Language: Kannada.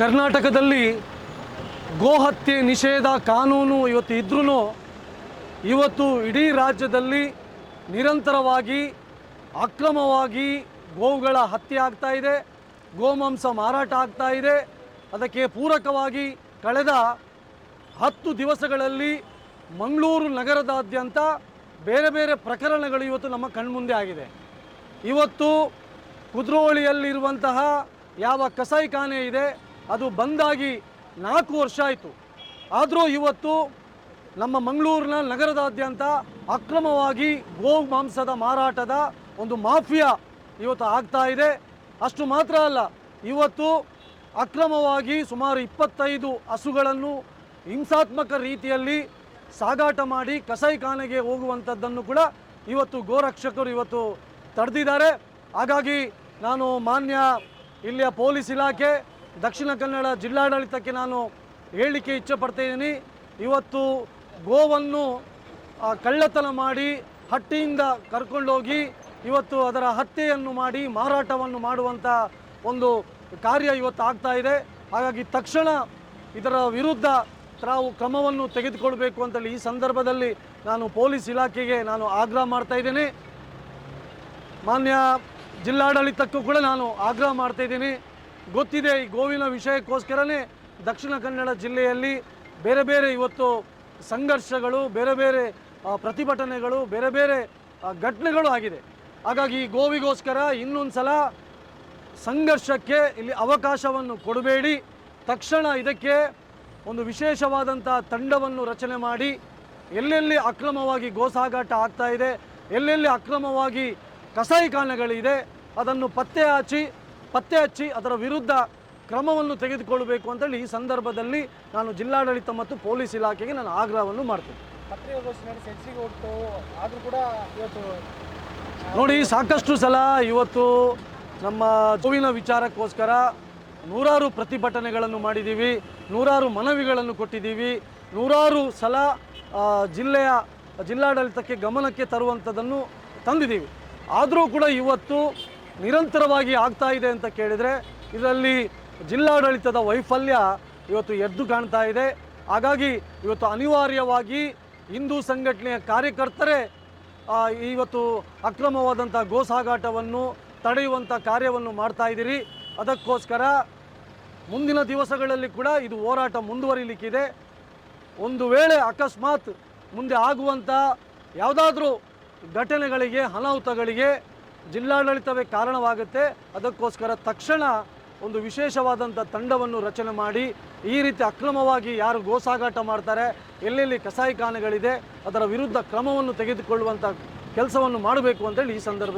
ಕರ್ನಾಟಕದಲ್ಲಿ ಗೋಹತ್ಯೆ ನಿಷೇಧ ಕಾನೂನು ಇವತ್ತು ಇದ್ರೂ ಇವತ್ತು ಇಡೀ ರಾಜ್ಯದಲ್ಲಿ ನಿರಂತರವಾಗಿ ಅಕ್ರಮವಾಗಿ ಗೋವುಗಳ ಹತ್ಯೆ ಆಗ್ತಾ ಇದೆ, ಗೋಮಾಂಸ ಮಾರಾಟ ಆಗ್ತಾ ಇದೆ. ಅದಕ್ಕೆ ಪೂರಕವಾಗಿ ಕಳೆದ ಹತ್ತು ದಿವಸಗಳಲ್ಲಿ ಮಂಗಳೂರು ನಗರದಾದ್ಯಂತ ಬೇರೆ ಬೇರೆ ಪ್ರಕರಣಗಳು ಇವತ್ತು ನಮ್ಮ ಕಣ್ಮುಂದೆ ಆಗಿದೆ. ಇವತ್ತು ಕುದ್ರೋಳಿಯಲ್ಲಿರುವಂತಹ ಯಾವ ಕಸಾಯಿಖಾನೆ ಇದೆ ಅದು ಬಂದಾಗಿ ನಾಲ್ಕು ವರ್ಷ ಆಯಿತು. ಆದರೂ ಇವತ್ತು ನಮ್ಮ ಮಂಗಳೂರಿನ ನಗರದಾದ್ಯಂತ ಅಕ್ರಮವಾಗಿ ಗೋ ಮಾಂಸದ ಮಾರಾಟದ ಒಂದು ಮಾಫಿಯಾ ಇವತ್ತು ಆಗ್ತಾ ಇದೆ. ಅಷ್ಟು ಮಾತ್ರ ಅಲ್ಲ, ಇವತ್ತು ಅಕ್ರಮವಾಗಿ ಸುಮಾರು ಇಪ್ಪತ್ತೈದು ಹಸುಗಳನ್ನು ಹಿಂಸಾತ್ಮಕ ರೀತಿಯಲ್ಲಿ ಸಾಗಾಟ ಮಾಡಿ ಕಸಾಯಿಖಾನೆಗೆ ಹೋಗುವಂಥದ್ದನ್ನು ಕೂಡ ಇವತ್ತು ಗೋರಕ್ಷಕರು ಇವತ್ತು ತಡೆದಿದ್ದಾರೆ. ಹಾಗಾಗಿ ನಾನು ಮಾನ್ಯ ಇಲ್ಲಿಯ ಪೊಲೀಸ್ ಇಲಾಖೆ ದಕ್ಷಿಣ ಕನ್ನಡ ಜಿಲ್ಲಾಡಳಿತಕ್ಕೆ ನಾನು ಹೇಳಲಿಕ್ಕೆ ಇಚ್ಛೆ ಪಡ್ತಾಯಿದ್ದೀನಿ ಇವತ್ತು ಗೋವನ್ನು ಕಳ್ಳತನ ಮಾಡಿ ಹಟ್ಟಿಯಿಂದ ಕರ್ಕೊಂಡೋಗಿ ಇವತ್ತು ಅದರ ಹತ್ಯೆಯನ್ನು ಮಾಡಿ ಮಾರಾಟವನ್ನು ಮಾಡುವಂಥ ಒಂದು ಕಾರ್ಯ ಇವತ್ತು ಆಗ್ತಾ ಇದೆ. ಹಾಗಾಗಿ ತಕ್ಷಣ ಇದರ ವಿರುದ್ಧ ತಾವು ಕ್ರಮವನ್ನು ತೆಗೆದುಕೊಳ್ಬೇಕು ಅಂತೇಳಿ ಈ ಸಂದರ್ಭದಲ್ಲಿ ನಾನು ಪೊಲೀಸ್ ಇಲಾಖೆಗೆ ನಾನು ಆಗ್ರಹ ಮಾಡ್ತಾ ಮಾನ್ಯ ಜಿಲ್ಲಾಡಳಿತಕ್ಕೂ ಕೂಡ ನಾನು ಆಗ್ರಹ ಮಾಡ್ತಾ ಇದ್ದೀನಿ. ಗೊತ್ತಿದೆ ಈ ಗೋವಿನ ವಿಷಯಕ್ಕೋಸ್ಕರನೇ ದಕ್ಷಿಣ ಕನ್ನಡ ಜಿಲ್ಲೆಯಲ್ಲಿ ಬೇರೆ ಬೇರೆ ಇವತ್ತು ಸಂಘರ್ಷಗಳು, ಬೇರೆ ಬೇರೆ ಪ್ರತಿಭಟನೆಗಳು, ಬೇರೆ ಬೇರೆ ಘಟನೆಗಳು ಆಗಿದೆ. ಹಾಗಾಗಿ ಈ ಗೋವಿಗೋಸ್ಕರ ಇನ್ನೊಂದು ಸಲ ಸಂಘರ್ಷಕ್ಕೆ ಇಲ್ಲಿ ಅವಕಾಶವನ್ನು ಕೊಡಬೇಡಿ. ತಕ್ಷಣ ಇದಕ್ಕೆ ಒಂದು ವಿಶೇಷವಾದಂಥ ತಂಡವನ್ನು ರಚನೆ ಮಾಡಿ ಎಲ್ಲೆಲ್ಲಿ ಅಕ್ರಮವಾಗಿ ಗೋಸಾಗಾಟ ಆಗ್ತಾ ಇದೆ, ಎಲ್ಲೆಲ್ಲಿ ಅಕ್ರಮವಾಗಿ ಕಸಾಯಿಖಾನೆಗಳಿದೆ ಅದನ್ನು ಪತ್ತೆ ಹಚ್ಚಿ ಪತ್ತೆ ಹಚ್ಚಿ ಅದರ ವಿರುದ್ಧ ಕ್ರಮವನ್ನು ತೆಗೆದುಕೊಳ್ಳಬೇಕು ಅಂತೇಳಿ ಈ ಸಂದರ್ಭದಲ್ಲಿ ನಾನು ಜಿಲ್ಲಾಡಳಿತ ಮತ್ತು ಪೊಲೀಸ್ ಇಲಾಖೆಗೆ ನಾನು ಆಗ್ರಹವನ್ನು ಮಾಡ್ತೀನಿ. ನೋಡಿ ಸಾಕಷ್ಟು ಸಲ ಇವತ್ತು ನಮ್ಮ ಗೋವಿನ ವಿಚಾರಕ್ಕೋಸ್ಕರ ನೂರಾರು ಪ್ರತಿಭಟನೆಗಳನ್ನು ಮಾಡಿದ್ದೀವಿ ನೂರಾರು ಮನವಿಗಳನ್ನು ಕೊಟ್ಟಿದ್ದೀವಿ ನೂರಾರು ಸಲ ಜಿಲ್ಲೆಯ ಜಿಲ್ಲಾಡಳಿತಕ್ಕೆ ಗಮನಕ್ಕೆ ತರುವಂಥದ್ದನ್ನು ತಂದಿದ್ದೀವಿ. ಆದರೂ ಕೂಡ ಇವತ್ತು ನಿರಂತರವಾಗಿ ಆಗ್ತಾ ಇದೆ ಅಂತ ಕೇಳಿದರೆ ಇದರಲ್ಲಿ ಜಿಲ್ಲಾಡಳಿತದ ವೈಫಲ್ಯ ಇವತ್ತು ಎದ್ದು ಕಾಣ್ತಾ ಇದೆ. ಹಾಗಾಗಿ ಇವತ್ತು ಅನಿವಾರ್ಯವಾಗಿ ಹಿಂದೂ ಸಂಘಟನೆಯ ಕಾರ್ಯಕರ್ತರೇ ಇವತ್ತು ಅಕ್ರಮವಾದಂಥ ಗೋಸಾಗಾಟವನ್ನು ತಡೆಯುವಂಥ ಕಾರ್ಯವನ್ನು ಮಾಡ್ತಾ ಇದ್ದೀರಿ. ಅದಕ್ಕೋಸ್ಕರ ಮುಂದಿನ ದಿವಸಗಳಲ್ಲಿ ಕೂಡ ಇದು ಹೋರಾಟ ಮುಂದುವರಿಲಿಕ್ಕಿದೆ. ಒಂದು ವೇಳೆ ಅಕಸ್ಮಾತ್ ಮುಂದೆ ಆಗುವಂಥ ಯಾವುದಾದ್ರೂ ಘಟನೆಗಳಿಗೆ ಅನಾಹುತಗಳಿಗೆ ಜಿಲ್ಲಾಡಳಿತವೇ ಕಾರಣವಾಗುತ್ತೆ. ಅದಕ್ಕೋಸ್ಕರ ತಕ್ಷಣ ಒಂದು ವಿಶೇಷವಾದಂಥ ತಂಡವನ್ನು ರಚನೆ ಮಾಡಿ, ಈ ರೀತಿ ಅಕ್ರಮವಾಗಿ ಯಾರು ಗೋಸಾಗಾಟ ಮಾಡ್ತಾರೆ, ಎಲ್ಲೆಲ್ಲಿ ಕಸಾಯಿಖಾನೆಗಳಿದೆ, ಅದರ ವಿರುದ್ಧ ಕ್ರಮವನ್ನು ತೆಗೆದುಕೊಳ್ಳುವಂಥ ಕೆಲಸವನ್ನು ಮಾಡಬೇಕು ಅಂತೇಳಿ ಈ ಸಂದರ್ಭದಲ್ಲಿ